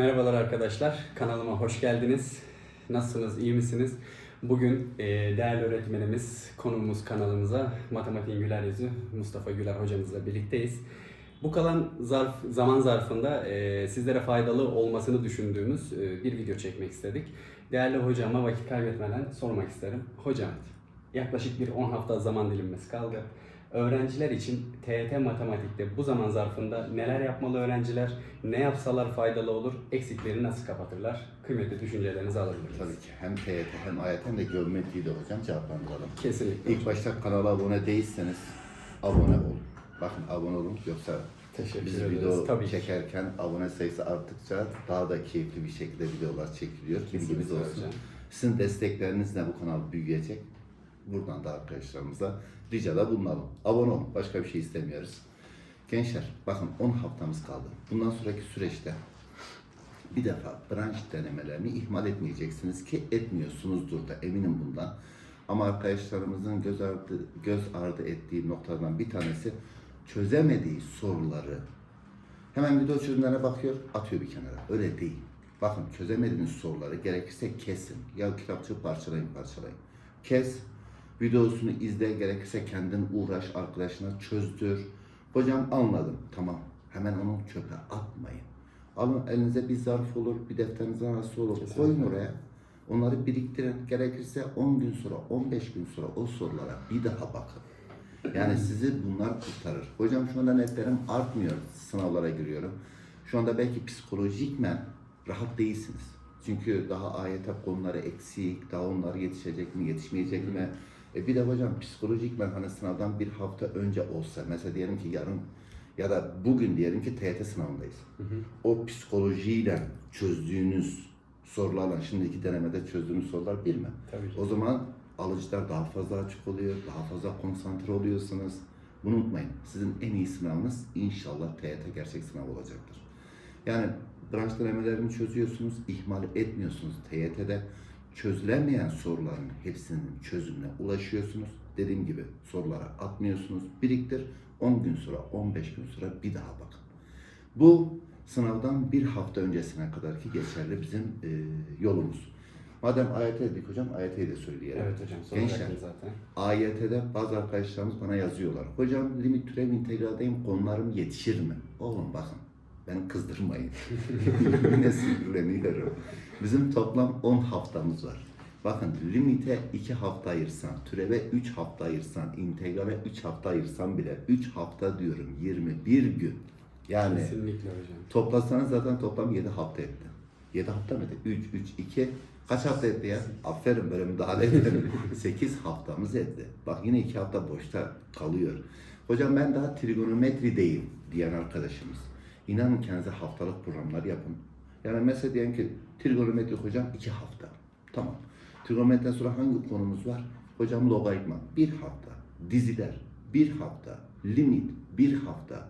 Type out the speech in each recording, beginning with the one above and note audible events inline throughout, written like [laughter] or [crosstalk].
Merhabalar arkadaşlar, kanalıma hoş geldiniz. Nasılsınız, iyi misiniz? Bugün e, değerli öğretmenimiz, konumuz kanalımıza Matematiğin Güler Yüzü Mustafa Güler hocamızla birlikteyiz. Bu kalan zarf, zaman zarfında e, sizlere faydalı olmasını düşündüğümüz e, bir video çekmek istedik. Değerli hocama vakit kaybetmeden sormak isterim. Hocam, yaklaşık bir 10 hafta zaman dilimimiz kaldı. Öğrenciler için TET matematikte bu zaman zarfında neler yapmalı öğrenciler, ne yapsalar faydalı olur, eksikleri nasıl kapatırlar? Kıymetli düşüncelerinizi alabiliriz. Tabii ki hem TYT hem AYT hem de geometriyi de hocam cevaplandıralım. Kesinlikle. İlk başta kanala abone değilseniz abone olun. Bakın abone olun yoksa Teşekkür biz ederiz. video Tabii ki. çekerken abone sayısı arttıkça daha da keyifli bir şekilde videolar çekiliyor. Bilginiz olsun. hocam. Sizin desteklerinizle bu kanal büyüyecek. Buradan da arkadaşlarımıza ricada bulunalım. Abone olun. Başka bir şey istemiyoruz. Gençler bakın 10 haftamız kaldı. Bundan sonraki süreçte bir defa branş denemelerini ihmal etmeyeceksiniz ki etmiyorsunuzdur da eminim bundan. Ama arkadaşlarımızın göz ardı, göz ardı ettiği noktalardan bir tanesi çözemediği soruları hemen video çözümlerine bakıyor, atıyor bir kenara. Öyle değil. Bakın çözemediğiniz soruları gerekirse kesin. Ya kitapçığı parçalayın parçalayın. Kes, videosunu izle, gerekirse kendin uğraş, arkadaşına çözdür. Hocam anladım, tamam. Hemen onu çöpe atmayın. Alın elinize bir zarf olur, bir defterinizin arası olur. Kesinlikle. Koyun oraya. Onları biriktirin. Gerekirse 10 gün sonra, 15 gün sonra o sorulara bir daha bakın. Yani sizi bunlar kurtarır. Hocam şu anda netlerim artmıyor. Sınavlara giriyorum. Şu anda belki psikolojikmen rahat değilsiniz. Çünkü daha ayet konuları eksik, daha onlar yetişecek mi, yetişmeyecek mi? E bir de hocam psikolojikmen hani sınavdan bir hafta önce olsa, mesela diyelim ki yarın ya da bugün diyelim ki TYT sınavındayız. O psikolojiyle çözdüğünüz sorularla şimdiki denemede çözdüğünüz sorular bir mi? Tabii ki. O zaman alıcılar daha fazla açık oluyor, daha fazla konsantre oluyorsunuz. Bunu unutmayın. Sizin en iyi sınavınız inşallah TYT gerçek sınav olacaktır. Yani branş denemelerini çözüyorsunuz, ihmal etmiyorsunuz. TYT'de çözülemeyen soruların hepsinin çözümüne ulaşıyorsunuz. Dediğim gibi sorulara atmıyorsunuz. Biriktir. 10 gün sonra, 15 gün sonra bir daha bakın. Bu sınavdan bir hafta öncesine kadar ki geçerli bizim e, yolumuz. Madem AYT dedik hocam, AYT'yi de söyleyelim. Evet hocam, Gençler, zaten. AYT'de bazı arkadaşlarımız bana yazıyorlar. Hocam limit türev integraldeyim konularım yetişir mi? Oğlum bakın beni kızdırmayın. [laughs] Yine sinirleniyorum. Bizim toplam 10 haftamız var. Bakın limite 2 hafta ayırsan, türeve 3 hafta ayırsan, integrale 3 hafta ayırsan bile 3 hafta diyorum 21 gün. Yani Kesinlikle hocam. toplasanız zaten toplam 7 hafta etti. 7 hafta mıydı? 3, 3, 2. Kaç hafta etti ya? Aferin böyle müdahale ederim. [laughs] 8 haftamız etti. Bak yine 2 hafta boşta kalıyor. Hocam ben daha trigonometrideyim diyen arkadaşımız. İnanın kendinize haftalık programlar yapın. Yani mesela diyelim ki trigonometri hocam 2 hafta. Tamam. Trigonometriden sonra hangi konumuz var? Hocam logaritma 1 hafta. Diziler 1 hafta. Limit 1 hafta.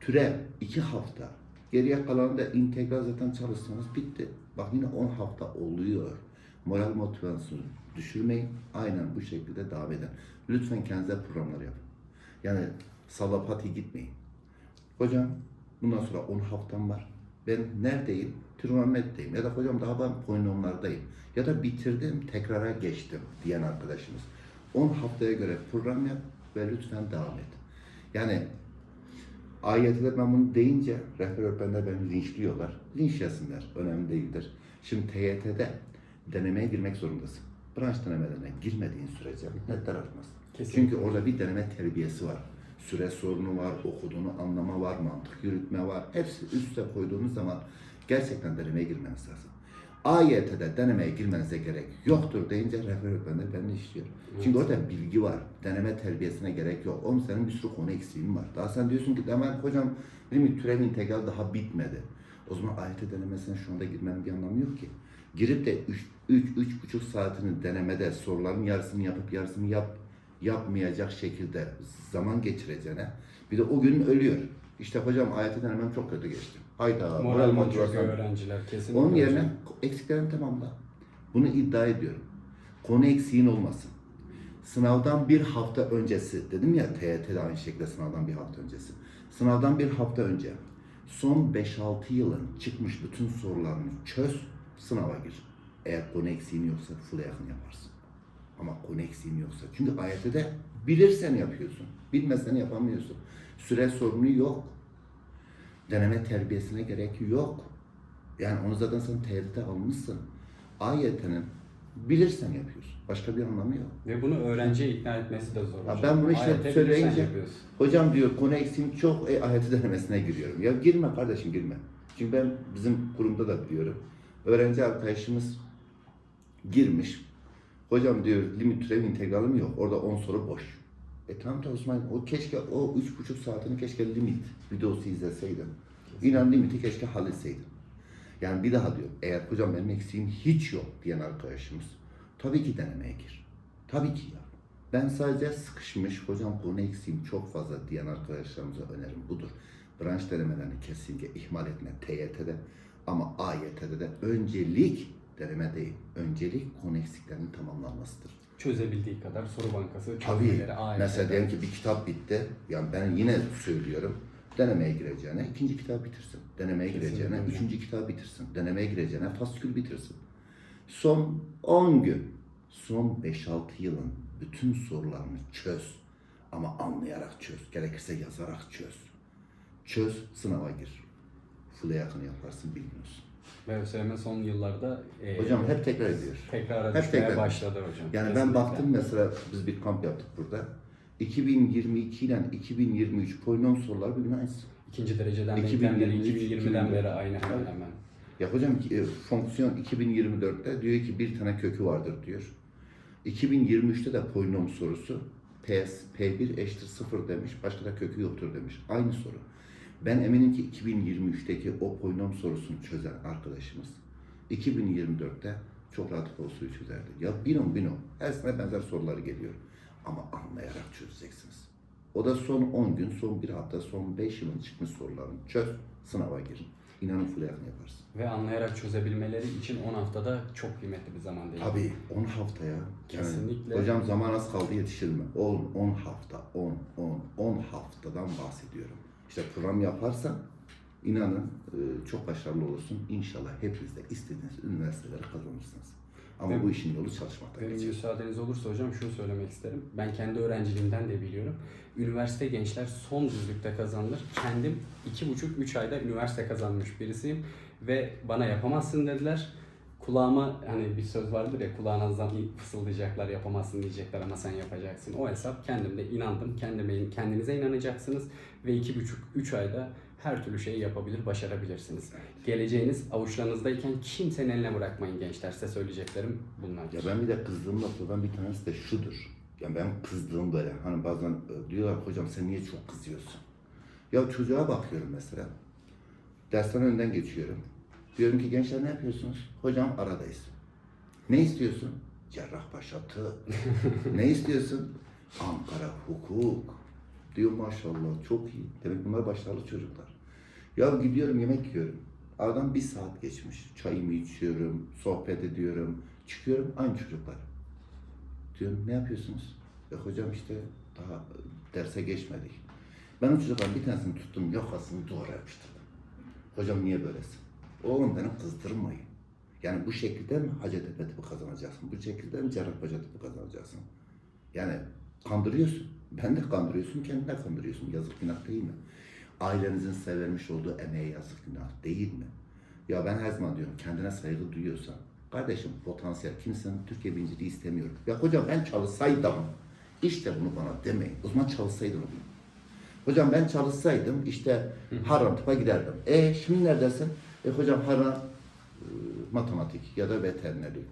Türev 2 hafta. Geriye kalanı da integral zaten çalışsanız bitti. Bak yine 10 hafta oluyor. Moral motivasyonu düşürmeyin. Aynen bu şekilde devam edin. Lütfen kendinize programlar yapın. Yani salapati gitmeyin. Hocam bundan sonra 10 haftam var. Ben neredeyim? Trigonometrideyim. Ya da hocam daha ben polinomlardayım. Ya da bitirdim tekrara geçtim diyen arkadaşımız. 10 haftaya göre program yap ve lütfen devam et. Yani AYT'de ben bunu deyince rehber öğretmenler beni linçliyorlar. Linç yesinler. Önemli değildir. Şimdi TYT'de denemeye girmek zorundasın. Branş denemelerine girmediğin sürece netler artmaz. Kesinlikle. Çünkü orada bir deneme terbiyesi var. Süre sorunu var, okuduğunu anlama var, mantık yürütme var. Hepsi üst üste koyduğumuz zaman gerçekten denemeye girmeniz lazım. AYT'de denemeye girmenize gerek yoktur deyince rehber öğretmenler beni işliyor. Çünkü orada bilgi var. Deneme terbiyesine gerek yok. Oğlum senin bir sürü konu eksiğin var. Daha sen diyorsun ki Temel hocam limit türev integral daha bitmedi. O zaman AYT denemesine şu anda girmenin bir anlamı yok ki. Girip de 3-3,5 saatini denemede soruların yarısını yapıp yarısını yap yapmayacak şekilde zaman geçireceğine bir de o gün ölüyor. İşte hocam AYT denemem çok kötü geçti. Hayda Moral motivasyon öğrenciler kesinlikle. Onun yerine hocam. eksiklerini tamamla. Bunu iddia ediyorum. Konu eksiğin olmasın. Sınavdan bir hafta öncesi, dedim ya TYT de aynı şekilde sınavdan bir hafta öncesi. Sınavdan bir hafta önce Son 5-6 yılın çıkmış bütün sorularını çöz, sınava gir. Eğer konu eksiğin yoksa full yakın yaparsın. Ama konu eksiğin yoksa. Çünkü ayette de bilirsen yapıyorsun. Bilmezsen yapamıyorsun. Süre sorunu yok. Deneme terbiyesine gerek yok. Yani onu zaten sen tehdide almışsın. AYT'nin bilirsen yapıyorsun. Başka bir anlamı yok. Ve bunu öğrenciye ikna etmesi de zor. Hocam. ben bunu işte bilirsen söyleyince-. Hocam diyor konu eksiğim çok, e, ayeti denemesine giriyorum. Ya girme kardeşim girme. Çünkü ben bizim kurumda da biliyorum. Öğrenci arkadaşımız girmiş. Hocam diyor limit türev integralim yok. Orada 10 soru boş. E tamam da Osman o keşke o üç buçuk saatini keşke limit videosu izleseydim. İnan limiti keşke halletseydim. Yani bir daha diyor eğer hocam benim eksiğim hiç yok diyen arkadaşımız tabii ki denemeye gir. Tabii ki ya. Ben sadece sıkışmış hocam konu eksiğim çok fazla diyen arkadaşlarımıza önerim budur. Branş denemelerini kesinlikle ihmal etme TYT'de ama AYT'de de öncelik deneme değil. Öncelik konu eksiklerinin tamamlanmasıdır. Çözebildiği kadar soru bankası Tabii. Mesela diyelim ki bir kitap bitti. Yani ben yine söylüyorum. Denemeye gireceğine ikinci kitap bitirsin. Denemeye Kesinlikle gireceğine hocam. üçüncü kitap bitirsin. Denemeye gireceğine faskül bitirsin. Son 10 gün, son 5-6 yılın bütün sorularını çöz. Ama anlayarak çöz. Gerekirse yazarak çöz. Çöz, sınava gir. Full'e yakın yaparsın bilmiyorsun. ÖSYM son yıllarda e, Hocam hep tekrar ediyor. tekrara hep düşmeye tekrar. başladı hocam. Yani ben Kesinlikle. baktım mesela biz bir kamp yaptık burada. 2022 ile 2023 polinom soruları birbirine aynı. İkinci dereceden 2023, denklemleri 2020'den 2024. beri aynı hemen hemen. Ya hocam e, fonksiyon 2024'te diyor ki bir tane kökü vardır diyor. 2023'te de polinom sorusu PS, P1 eşittir 0 demiş. Başka da kökü yoktur demiş. Aynı soru. Ben eminim ki 2023'teki o polinom sorusunu çözen arkadaşımız 2024'te çok rahat o soruyu çözerdi. Ya binom binom. Her sene benzer soruları geliyor. Ama anlayarak çözeceksiniz. O da son 10 gün, son bir hafta, son 5 yılın çıkmış sorularını çöz, sınava girin. İnanın full yakın yaparsın. Ve anlayarak çözebilmeleri için 10 haftada çok kıymetli bir zaman değil. Tabii 10 haftaya. Kesinlikle. hocam zaman az kaldı yetişir mi? 10, 10 hafta, 10, 10, 10 haftadan bahsediyorum. İşte program yaparsan inanın e, çok başarılı olursun. İnşallah hepiniz de istediğiniz üniversiteleri kazanırsınız. Ama Ve- bu işin yolu çalışmakta geçer. müsaadeniz olursa hocam şunu söylemek isterim. Ben kendi öğrenciliğimden de biliyorum. Üniversite gençler son düzlükte kazanılır. Kendim iki buçuk, üç ayda üniversite kazanmış birisiyim. Ve bana yapamazsın dediler. Kulağıma hani bir söz vardır ya kulağına zam fısıldayacaklar yapamazsın diyecekler ama sen yapacaksın. O hesap kendimde inandım. Kendime, kendinize inanacaksınız ve iki buçuk, üç ayda her türlü şeyi yapabilir, başarabilirsiniz. Geleceğiniz avuçlarınızdayken kimsenin eline bırakmayın gençler. Size söyleyeceklerim bunlar. Ya ben bir de kızdığım noktadan bir tanesi de şudur. Yani ben kızdığım böyle hani bazen e, diyorlar hocam sen niye çok kızıyorsun? Ya çocuğa bakıyorum mesela. Dersten önden geçiyorum. Diyorum ki gençler ne yapıyorsunuz? Hocam aradayız. Ne istiyorsun? Cerrahpaşa tıp. [laughs] ne istiyorsun? Ankara hukuk. Diyor maşallah çok iyi. Demek bunlar başarılı çocuklar. Ya gidiyorum yemek yiyorum. Aradan bir saat geçmiş. Çayımı içiyorum, sohbet ediyorum. Çıkıyorum aynı çocuklar. Diyorum ne yapıyorsunuz? E hocam işte daha e, derse geçmedik. Ben o çocukların bir tanesini tuttum yakasını duvara yapıştırdım. Hocam niye böylesin? Oğlum beni kızdırmayın. Yani bu şekilde mi Hacettepe tipi kazanacaksın? Bu şekilde mi Cerrahpaşa tipi kazanacaksın? Yani kandırıyorsun. Ben de kandırıyorsun, kendini de kandırıyorsun. Yazık günah değil mi? Ailenizin size vermiş olduğu emeğe yazık günah değil mi? Ya ben her zaman diyorum kendine saygı duyuyorsan kardeşim potansiyel kimsenin Türkiye birinciliği istemiyorum. Ya hocam ben çalışsaydım işte bunu bana demeyin. O zaman çalışsaydım. Hocam ben çalışsaydım işte Harran tıpa giderdim. E şimdi neredesin? E hocam Harran e, matematik ya da veterinerlik.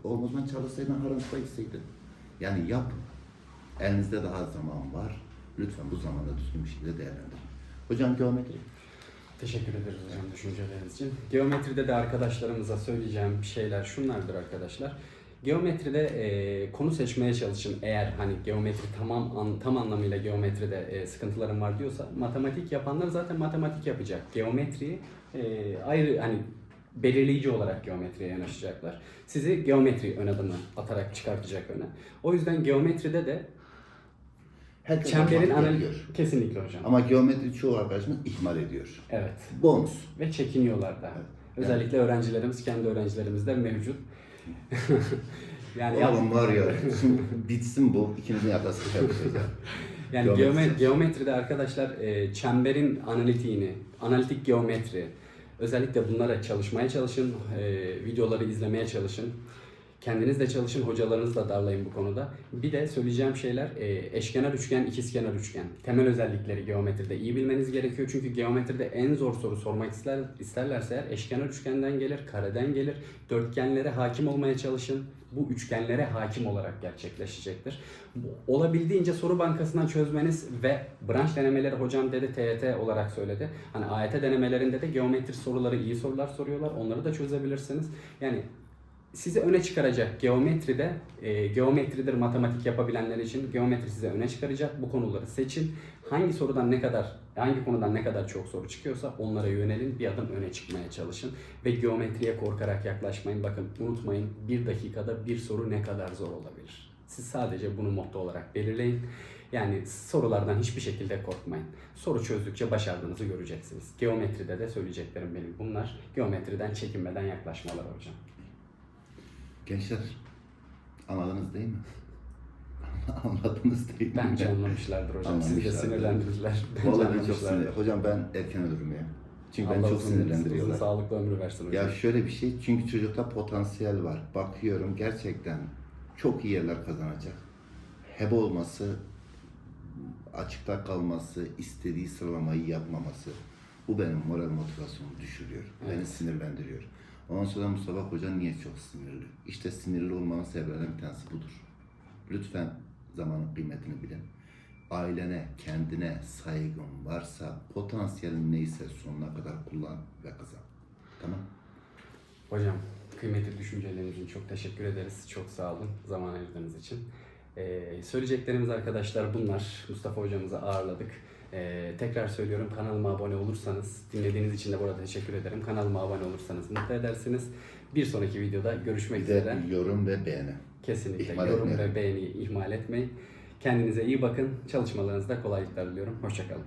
Çalışsaydım Harran tıpa gitseydim. Yani yapın. Elinizde daha zaman var. Lütfen bu zamanı düzgün bir şekilde değerlendirin. Hocam geometri. Teşekkür ederiz hocam düşünceleriniz için. Geometride de arkadaşlarımıza söyleyeceğim şeyler şunlardır arkadaşlar. Geometride e, konu seçmeye çalışın. Eğer hani geometri tamam an, tam anlamıyla geometride e, sıkıntılarım var diyorsa matematik yapanlar zaten matematik yapacak. Geometri e, ayrı hani belirleyici olarak geometriye yanaşacaklar. Sizi geometri ön adımı atarak çıkartacak öne. O yüzden geometride de Herkes Çemberin analiz kesinlikle hocam. Ama geometri çoğu arkadaşımız ihmal ediyor. Evet. Bonus. Ve çekiniyorlar da. Evet. Özellikle öğrencilerimiz, kendi öğrencilerimiz de mevcut. [laughs] yani Oğlum var ya, şimdi bitsin bu, ikinizin yakası yapacağız ya. [laughs] Yani Geometri geometride arkadaşlar e, çemberin analitiğini, analitik geometri, özellikle bunlara çalışmaya çalışın, e, videoları izlemeye çalışın. Kendiniz de çalışın, hocalarınızı da darlayın bu konuda. Bir de söyleyeceğim şeyler e, eşkenar üçgen, ikizkenar üçgen. Temel özellikleri geometride iyi bilmeniz gerekiyor. Çünkü geometride en zor soru sormak ister, isterlerse eğer eşkenar üçgenden gelir, kareden gelir. Dörtgenlere hakim olmaya çalışın. Bu üçgenlere hakim olarak gerçekleşecektir. Olabildiğince soru bankasından çözmeniz ve branş denemeleri hocam dedi TYT olarak söyledi. Hani AYT denemelerinde de geometri soruları iyi sorular soruyorlar. Onları da çözebilirsiniz. Yani sizi öne çıkaracak geometride, e, geometridir matematik yapabilenler için geometri size öne çıkaracak. Bu konuları seçin. Hangi sorudan ne kadar, hangi konudan ne kadar çok soru çıkıyorsa onlara yönelin. Bir adım öne çıkmaya çalışın. Ve geometriye korkarak yaklaşmayın. Bakın unutmayın bir dakikada bir soru ne kadar zor olabilir. Siz sadece bunu motto olarak belirleyin. Yani sorulardan hiçbir şekilde korkmayın. Soru çözdükçe başardığınızı göreceksiniz. Geometride de söyleyeceklerim benim bunlar. Geometriden çekinmeden yaklaşmalar hocam. Gençler, anladınız değil mi? [laughs] Anladınız değil mi? Bence anlamışlardır hocam. Sizi de sinirlendirdiler. Bence Vallahi ben çok sinirli. Hocam ben erken ölürüm ya. Çünkü beni Allah çok uzun- Uzun sinirlendiriyorlar. sağlıklı ömrü versin hocam. Ya şöyle bir şey, çünkü çocukta potansiyel var. Bakıyorum gerçekten çok iyi yerler kazanacak. Hebe olması, açıkta kalması, istediği sıralamayı yapmaması. Bu benim moral motivasyonumu düşürüyor. Beni Evet. sinirlendiriyor. Ondan sonra Mustafa Hoca niye çok sinirli? İşte sinirli olmanın sebeplerinden bir tanesi budur. Lütfen zamanın kıymetini bilin. Ailene, kendine saygın varsa potansiyelin neyse sonuna kadar kullan ve kazan. Tamam? Hocam kıymetli düşünceleriniz için çok teşekkür ederiz. Çok sağ olun zaman ayırdığınız için. Ee, söyleyeceklerimiz arkadaşlar bunlar. Mustafa hocamızı ağırladık. Ee, tekrar söylüyorum kanalıma abone olursanız, dinlediğiniz için de burada teşekkür ederim. Kanalıma abone olursanız mutlu edersiniz. Bir sonraki videoda görüşmek Bir de üzere. yorum ve beğeni. Kesinlikle ihmal yorum etmeyelim. ve beğeni ihmal etmeyin. Kendinize iyi bakın. Çalışmalarınızda kolaylıklar diliyorum. Hoşçakalın.